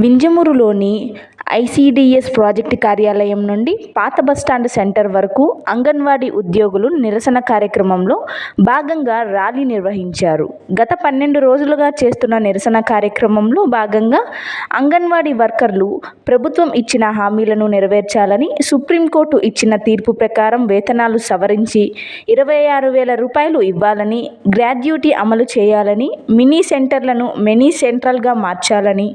వింజమూరులోని ICDS project కార్యాలయం నుండి పాత బస్టాండ్ సెంటర్ వరకు అంగన్వాడీ ఉద్యోగులు నిరసన కార్యక్రమంలో భాగంగా ర్యాలీ నిర్వహించారు. గత పన్నెండు రోజులుగా చేస్తున్న నిరసన కార్యక్రమంలో భాగంగా అంగన్వాడీ వర్కర్లు ప్రభుత్వం ఇచ్చిన హామీలను నెరవేర్చాలని సుప్రీంకోర్టు ఇచ్చిన తీర్పు ప్రకారం వేతనాలు సవరించి ఇరవై ఆరు వేల రూపాయలు ఇవ్వాలని గ్రాడ్యుటీ అమలు చేయాలని మినీ సెంటర్లను మినీ సెంట్రల్గా మార్చాలని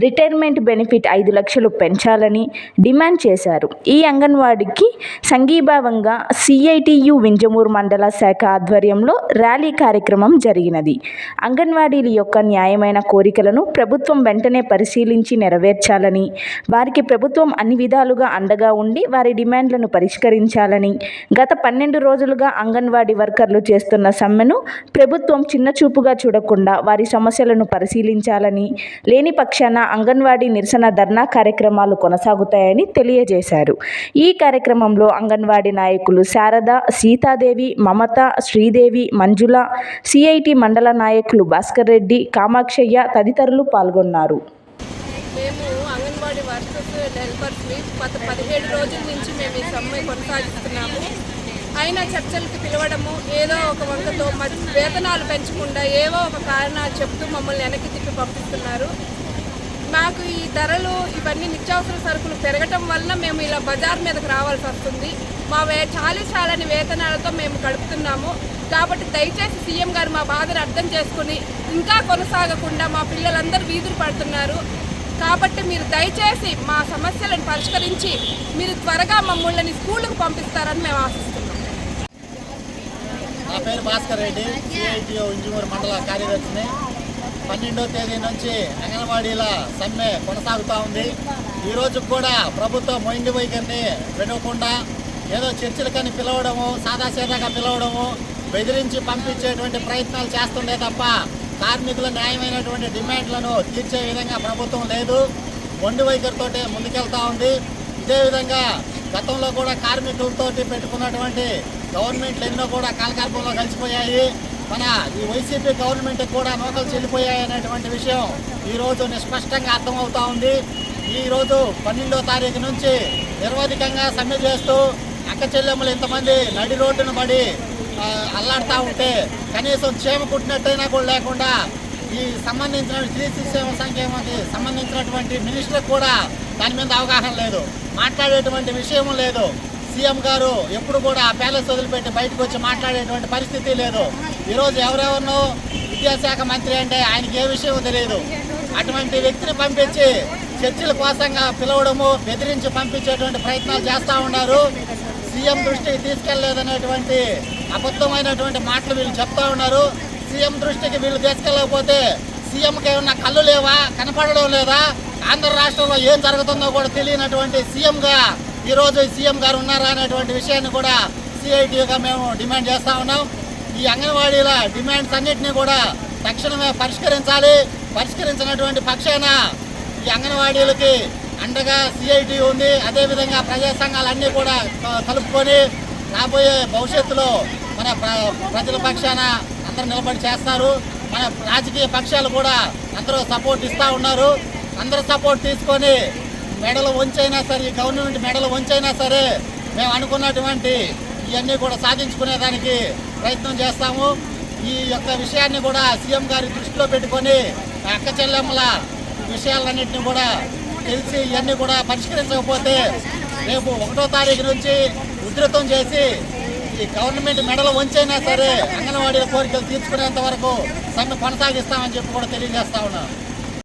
రిటైర్మెంట్ బెనిఫిట్ ఐదు లక్షలు పెంచాలని డిమాండ్ చేశారు. ఈ అంగన్వాడికి సంఘీభావంగా సిఐటియు వింజమూరు మండల శాఖ ఆధ్వర్యంలో ర్యాలీ కార్యక్రమం జరిగినది. అంగన్వాడీల యొక్క న్యాయమైన కోరికలను ప్రభుత్వం వెంటనే పరిశీలించి నెరవేర్చాలని వారికి ప్రభుత్వం అన్ని విధాలుగా అండగా ఉండి వారి డిమాండ్లను పరిష్కరించాలని గత పన్నెండు రోజులుగా అంగన్వాడీ వర్కర్లు చేస్తున్న సమ్మెను ప్రభుత్వం చిన్నచూపుగా చూడకుండా వారి సమస్యలను పరిశీలించాలని లేని పక్షాన అంగన్వాడీ నిరసన ధర్నా కార్యక్రమం కార్యక్రమాలు కొనసాగుతాయని తెలియజేశారు. ఈ కార్యక్రమంలో అంగన్వాడీ నాయకులు శారద సీతాదేవి మమత శ్రీదేవి మంజుల సిఐటి మండల నాయకులు భాస్కర్ రెడ్డి కామాక్షయ్య తదితరులు పాల్గొన్నారు. మేము అంగన్వాడీ వర్కర్స్ హెల్పర్స్ని గత పదిహేడు రోజుల నుంచి మేము ఈ సమ్మె కొనసాగిస్తున్నాము. అయినా చర్చలకు పిలవడము ఏదో ఒక వంకతో మరి వేతనాలు పెంచకుండా ఏవో ఒక కారణాలు చెప్తూ మమ్మల్ని వెనక్కి తిప్పి పంపిస్తున్నారు. మాకు ఈ ధరలు ఇవన్నీ నిత్యావసర సరుకులు పెరగటం వలన మేము ఇలా బజార్ మీదకి రావాల్సి వస్తుంది. మా వే చాలీ చాలని వేతనాలతో మేము గడుపుతున్నాము. కాబట్టి దయచేసి సీఎం గారు మా బాధను అర్థం చేసుకుని ఇంకా కొనసాగకుండా మా పిల్లలందరూ వీధులు పడుతున్నారు. కాబట్టి మీరు దయచేసి మా సమస్యలను పరిష్కరించి మీరు త్వరగా మమ్మల్ని స్కూళ్ళకు పంపిస్తారని మేము ఆశిస్తున్నాం. నా పేరు భాస్కర్ రెడ్డి సిఐటిఓ మండల కార్యదర్శిని. పన్నెండో తేదీ నుంచి అంగన్వాడీల సమ్మె కొనసాగుతూ ఉంది. ఈరోజు కూడా ప్రభుత్వం మొండి వైఖరిని వినకుండా ఏదో చర్చలకని పిలవడము సాదాసీదాగా పిలవడము బెదిరించి పంపించేటువంటి ప్రయత్నాలు చేస్తుండే తప్ప కార్మికుల న్యాయమైనటువంటి డిమాండ్లను తీర్చే విధంగా ప్రభుత్వం లేదు. మొండి వైఖరితోటే ముందుకెళ్తా ఉంది. ఇదేవిధంగా గతంలో కూడా కార్మికులతోటి పెట్టుకున్నటువంటి గవర్నమెంట్లు ఎన్నో కూడా కాలకార్పంలో కలిసిపోయాయి. మన ఈ వైసీపీ గవర్నమెంట్ కూడా నూకలు చెల్లిపోయాయనేటువంటి విషయం ఈరోజు నిస్పష్టంగా అర్థమవుతా ఉంది. ఈరోజు పన్నెండో తారీఖు నుంచి నిర్వధికంగా సమ్మె చేస్తూ అక్క చెల్లెమ్మలు ఇంతమంది నడి రోడ్డును పడి అల్లాడుతూ ఉంటే కనీసం క్షేమ కుట్టినట్టయినా కూడా లేకుండా ఈ సంబంధించిన స్త్రీ సేవ సంక్షేమానికి సంబంధించినటువంటి మినిస్టర్ కూడా దాని మీద అవగాహన లేదు. మాట్లాడేటువంటి విషయం లేదు. సీఎం గారు ఎప్పుడు కూడా ఆ ప్యాలెస్ వదిలిపెట్టి బయటకు వచ్చి మాట్లాడేటువంటి పరిస్థితి లేదు. ఈరోజు ఎవరెవరినో విద్యాశాఖ మంత్రి అంటే ఆయనకి ఏ విషయం తెలియదు. అటువంటి వ్యక్తిని పంపించి చర్చల కోసంగా పిలవడము బెదిరించి పంపించేటువంటి ప్రయత్నాలు చేస్తూ ఉన్నారు. సీఎం దృష్టికి తీసుకెళ్ళేదనేటువంటి అబద్ధమైనటువంటి మాటలు వీళ్ళు చెప్తా ఉన్నారు. సీఎం దృష్టికి వీళ్ళు తీసుకెళ్ళకపోతే సీఎంకి ఏమన్నా కళ్ళు లేవా? కనపడడం లేదా? ఆంధ్ర రాష్ట్రంలో ఏం జరుగుతుందో కూడా తెలియనటువంటి సీఎంగా ఈరోజు సీఎం గారు ఉన్నారా అనేటువంటి విషయాన్ని కూడా సిఐటిగా మేము డిమాండ్ చేస్తా ఉన్నాం. ఈ అంగన్వాడీల డిమాండ్స్ అన్నింటినీ కూడా తక్షణమే పరిష్కరించాలి. పరిష్కరించినటువంటి పక్షాన ఈ అంగన్వాడీలకి అండగా సిఐటి ఉంది. అదేవిధంగా ప్రజా సంఘాలన్నీ కూడా కలుపుకొని రాబోయే భవిష్యత్తులో మన ప్రజల పక్షాన అందరూ నిలబడి చేస్తారు. మన రాజకీయ పక్షాలు కూడా అందరూ సపోర్ట్ ఇస్తూ ఉన్నారు. అందరూ సపోర్ట్ తీసుకొని మెడలు వంచైనా సరే ఈ గవర్నమెంట్ మెడలు వంచైనా సరే మేము అనుకున్నటువంటి ఇవన్నీ కూడా సాధించుకునేదానికి ప్రయత్నం చేస్తాము. ఈ యొక్క విషయాన్ని కూడా సీఎం గారి దృష్టిలో పెట్టుకొని అక్క చెల్లెమ్మల విషయాలన్నింటినీ కూడా తెలిసి ఇవన్నీ కూడా పరిష్కరించకపోతే రేపు ఒకటో తారీఖు నుంచి ఉధృతం చేసి ఈ గవర్నమెంట్ మెడలు వంచైనా సరే అంగన్వాడీల కోరికలు తీర్చుకునేంత వరకు సమ్మె కొనసాగిస్తామని చెప్పి కూడా తెలియజేస్తా ఉన్నాను.